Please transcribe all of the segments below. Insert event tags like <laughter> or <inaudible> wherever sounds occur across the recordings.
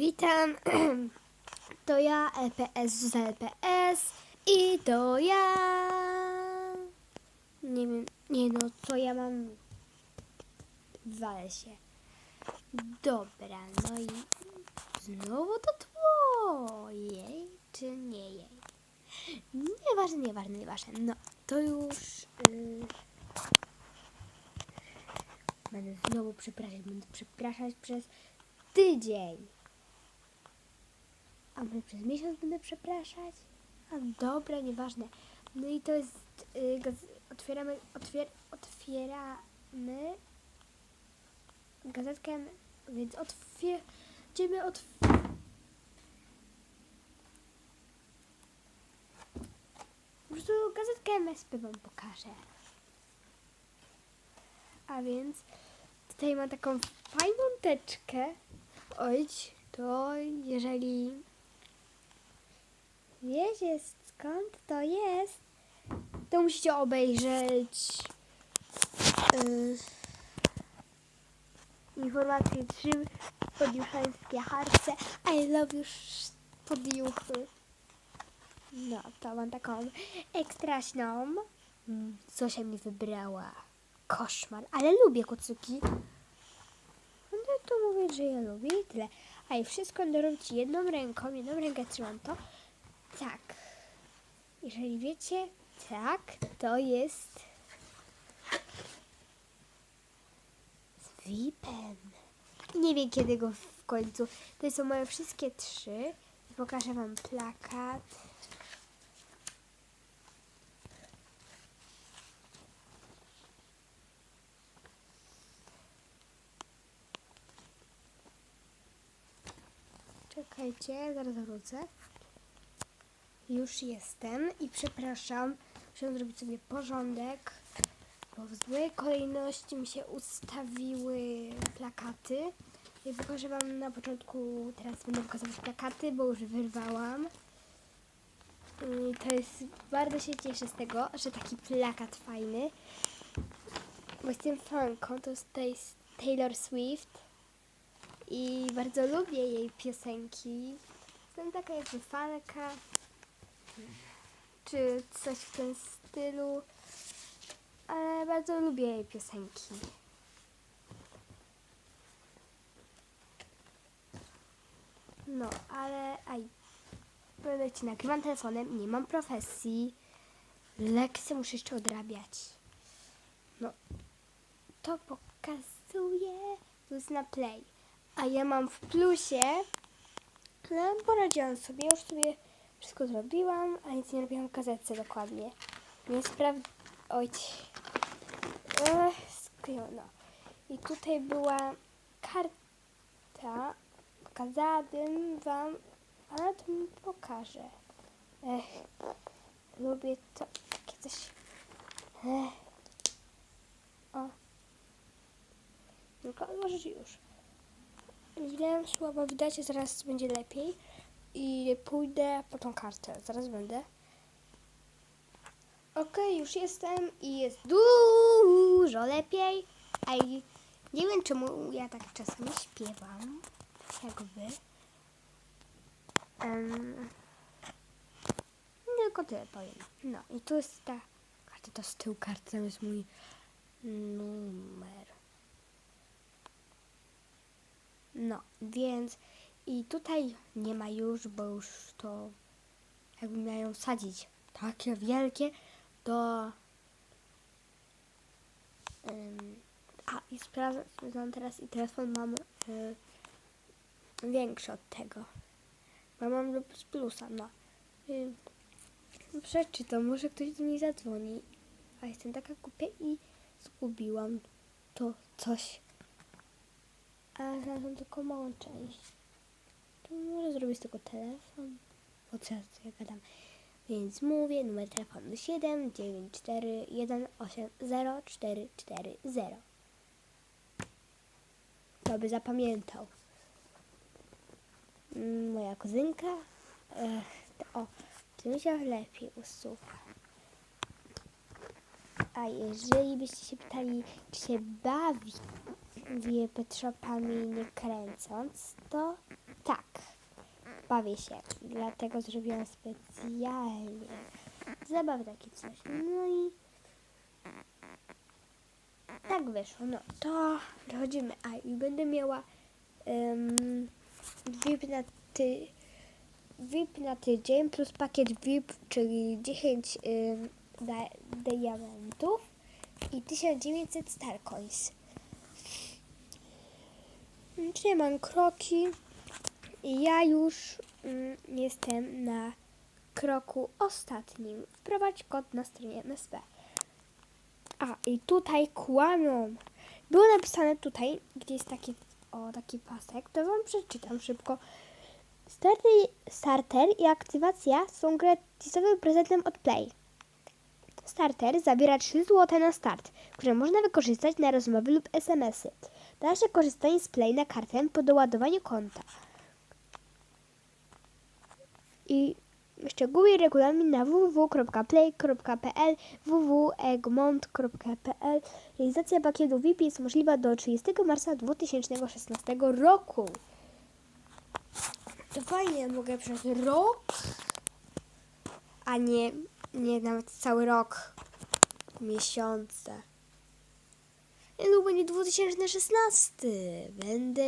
Witam, <clears throat> to ja, LPS z LPS i to ja. Nie wiem, nie no, co ja mam. Walę się. Dobra, no i znowu to tło. Jej czy nie jej? Nieważne, nieważne, nieważne. No, to już... Yy... Będę znowu przepraszać, będę przepraszać przez tydzień. A może przez miesiąc będę przepraszać? A dobra, nieważne. No i to jest. Y, otwieramy. Otwier, otwieramy gazetkę, więc otwier, będziemy otw... Po prostu gazetkę MSP wam pokażę. A więc tutaj mam taką fajną teczkę. Oj, to jeżeli wiecie skąd to jest, to musicie obejrzeć yy, informacje czym podjuchańskie harce I love you sz- podjuchy. No, to mam taką ekstraśną. Mm, Zosia mi wybrała. Koszmar, ale lubię kucyki. No to mówię, że ja lubię i tyle. A i wszystko robić jedną ręką, jedną rękę trzymam to. Tak. Jeżeli wiecie, tak, to jest z. I nie wiem kiedy go w końcu. To są moje wszystkie trzy. Pokażę wam plakat. Czekajcie, zaraz wrócę. Już jestem i przepraszam, muszę zrobić sobie porządek, bo w złej kolejności mi się ustawiły plakaty. I pokażę Wam na początku, teraz będę pokazywać plakaty, bo już wyrwałam. I to jest, bardzo się cieszę z tego, że taki plakat fajny. Bo jestem fanką, to jest Taylor Swift i bardzo lubię jej piosenki. Jestem taka jakby fanka, czy coś w tym stylu, ale bardzo lubię jej piosenki. No, ale aj, będę ci nagrywam telefonem, nie mam profesji, lekcje muszę jeszcze odrabiać. No, to pokazuje, jest na play. A ja mam w plusie, ale poradziłam sobie, już sobie wszystko zrobiłam, a nic nie robiłam w gazetce dokładnie. Nie spraw... Oj. No. I tutaj była karta. Pokazałabym wam, ale to mi pokażę. Ech, lubię to, takie coś. Ech. O. Tylko odłożyć już. Źle słabo widać, zaraz będzie lepiej. I pójdę po tą kartę. Zaraz będę. Okej, już jestem i jest dużo lepiej. I nie wiem czemu ja tak czasami śpiewam. Jakby. Um, tylko tyle powiem. No i tu jest ta karta, to z tyłu karty, tam jest mój numer. No, więc i tutaj nie ma już, bo już to jakby miają sadzić takie wielkie do a i sprawdzam teraz i telefon mam y, większy od tego. Bo mam z plusa, no. Y, przeczytam, może ktoś do mnie zadzwoni. A jestem taka głupia i zgubiłam to coś. A znalazłam tylko małą część. To może zrobić tylko telefon. Po co ja gadam? Więc mówię numer telefonu 7 9 4 1 8 0 4 4 0. To by zapamiętał. Mm, Moja kuzynka. Ech, to, o, tym się lepiej usuwa. A jeżeli byście się pytali, czy się bawi wie Petropami nie kręcąc, to tak. bawię się. Dlatego zrobiłam specjalnie. Zabawy takie coś. No i tak wyszło. No to przechodzimy. A i będę miała um, VIP na ty, VIP na tydzień plus pakiet VIP, czyli 10 ym, da- diamentów i 1900 Starcoins. Czyli mam kroki ja już mm, jestem na kroku ostatnim. Wprowadź kod na stronie MSP. A, i tutaj kłamią. Było napisane tutaj, gdzie jest taki, o, taki pasek, to wam przeczytam szybko. Starter, starter i aktywacja są gratisowym prezentem od Play. Starter zawiera 3 zł na start, które można wykorzystać na rozmowy lub SMS-y. Dalsze korzystanie z Play na kartę po doładowaniu konta. I szczegóły regulamin na www.play.pl www.egmont.pl Realizacja pakietu VIP jest możliwa do 30 marca 2016 roku. To fajnie, mogę przez rok, a nie, nie nawet cały rok, miesiące. Niedługo będzie 2016. Będę,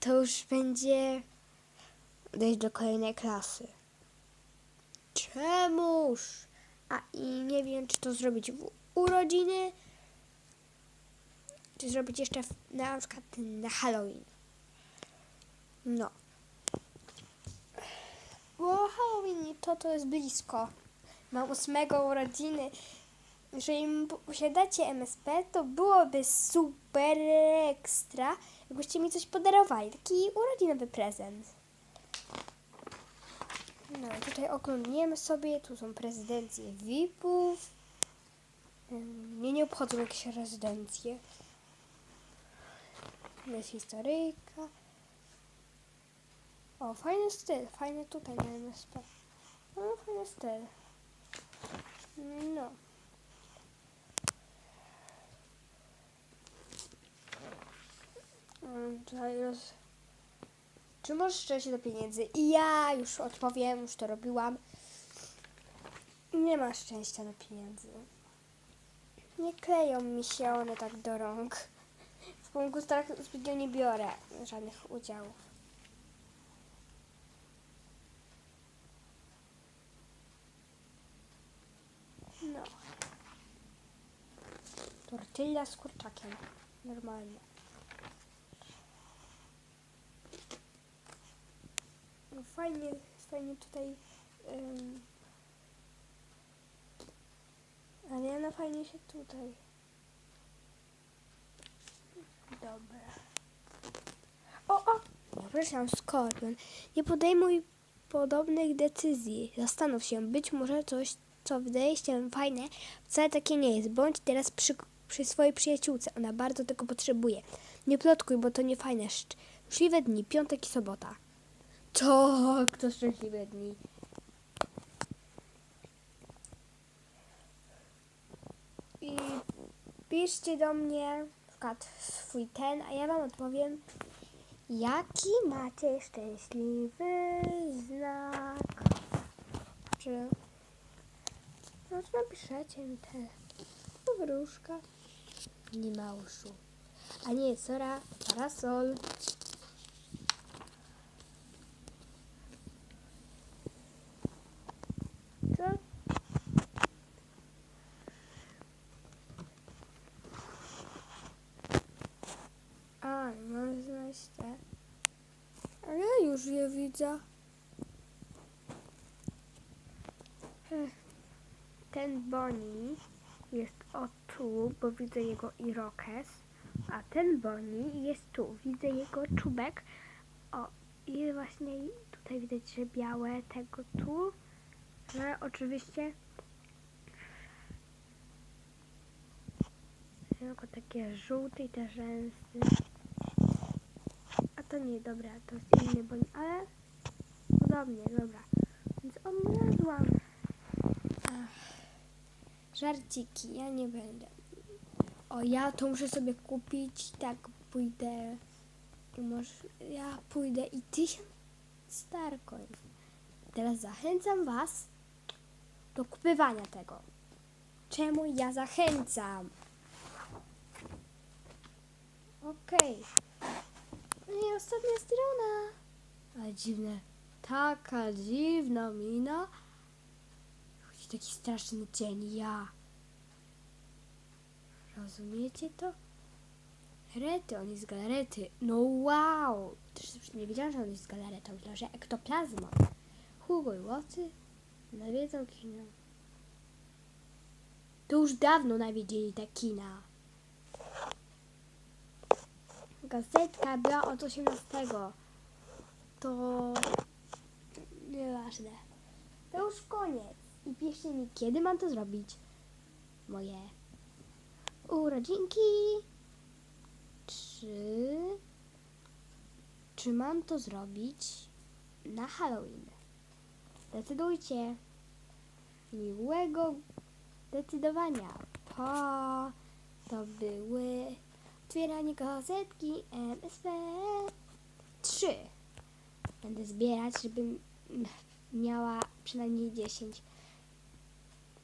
to już będzie dojść do kolejnej klasy. Czemuż? A i nie wiem, czy to zrobić w urodziny, czy zrobić jeszcze w, na przykład na Halloween. No. Bo Halloween to to jest blisko. Mam ósmego urodziny. Jeżeli posiadacie MSP, to byłoby super ekstra, jakbyście mi coś podarowali. Taki urodzinowy prezent. No i tutaj oglądniemy sobie, tu są prezydencje VIP-ów. Mnie nie obchodzą jakieś rezydencje. Jest historyjka. O, fajny styl, fajny tutaj na MSP. No, fajny styl. No. Tutaj roz... Czy możesz szczęście do pieniędzy? I ja już odpowiem, już to robiłam. Nie ma szczęścia do pieniędzy. Nie kleją mi się one tak do rąk. W konkursach zbytnio nie biorę żadnych udziałów. No. Tortilla z kurczakiem. Normalnie. Fajnie, fajnie tutaj. Um, ale na fajnie się tutaj. Dobra. O, o! Przepraszam, Skorpion. Nie podejmuj podobnych decyzji. Zastanów się, być może coś, co wydaje się fajne, wcale takie nie jest. Bądź teraz przy, przy swojej przyjaciółce. Ona bardzo tego potrzebuje. Nie plotkuj, bo to nie fajne. Szczęśliwe dni, piątek i sobota. Tak, to szczęśliwe dni. I piszcie do mnie na przykład swój ten, a ja wam odpowiem, jaki macie szczęśliwy znak. Czy no to napiszecie mi te wróżka. Nie ma uszu. A nie, sora, parasol. Co? A, mam znaleźć te. A ja Ech, Ten Bonnie jest o tu, bo widzę jego irokes. A ten Bonnie jest tu, widzę jego czubek. O, i właśnie tutaj widać, że białe tego tu. Ale oczywiście tylko takie żółte i te rzęsy. A to nie, dobra, to jest inny bądź, ale podobnie, dobra. Więc. Ach, Żarciki, ja nie będę. O, ja to muszę sobie kupić, tak pójdę. Może ja pójdę i tysiąc Starcoin. teraz zachęcam Was do kupywania tego. Czemu ja zachęcam? Okej. No i ostatnia strona. Ale dziwne. Taka dziwna mina. Chodzi taki straszny cień. Ja. Rozumiecie to? Rety, on jest z galarety. No wow! Też nie wiedziałam, że on jest z galaretą. Myślałam, że ektoplazma. Hugo i Łocy nawiedzą kino. To już dawno nawiedzieli te kina. Gazetka była od 18. To nieważne. To już koniec. I piszcie mi, kiedy mam to zrobić. Moje urodzinki. Czy... Czy mam to zrobić na Halloween? Decydujcie. Miłego decydowania. Po to były otwieranie gazetki MSP 3. Będę zbierać, żebym miała przynajmniej 10.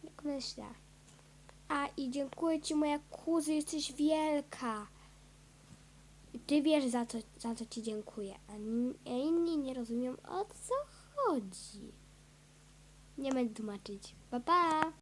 Jak myślę. A i dziękuję Ci moja kuzy, jesteś wielka. Ty wiesz za co, za co Ci dziękuję, a inni nie rozumieją o co chodzi. Nie będę tłumaczyć. Pa pa!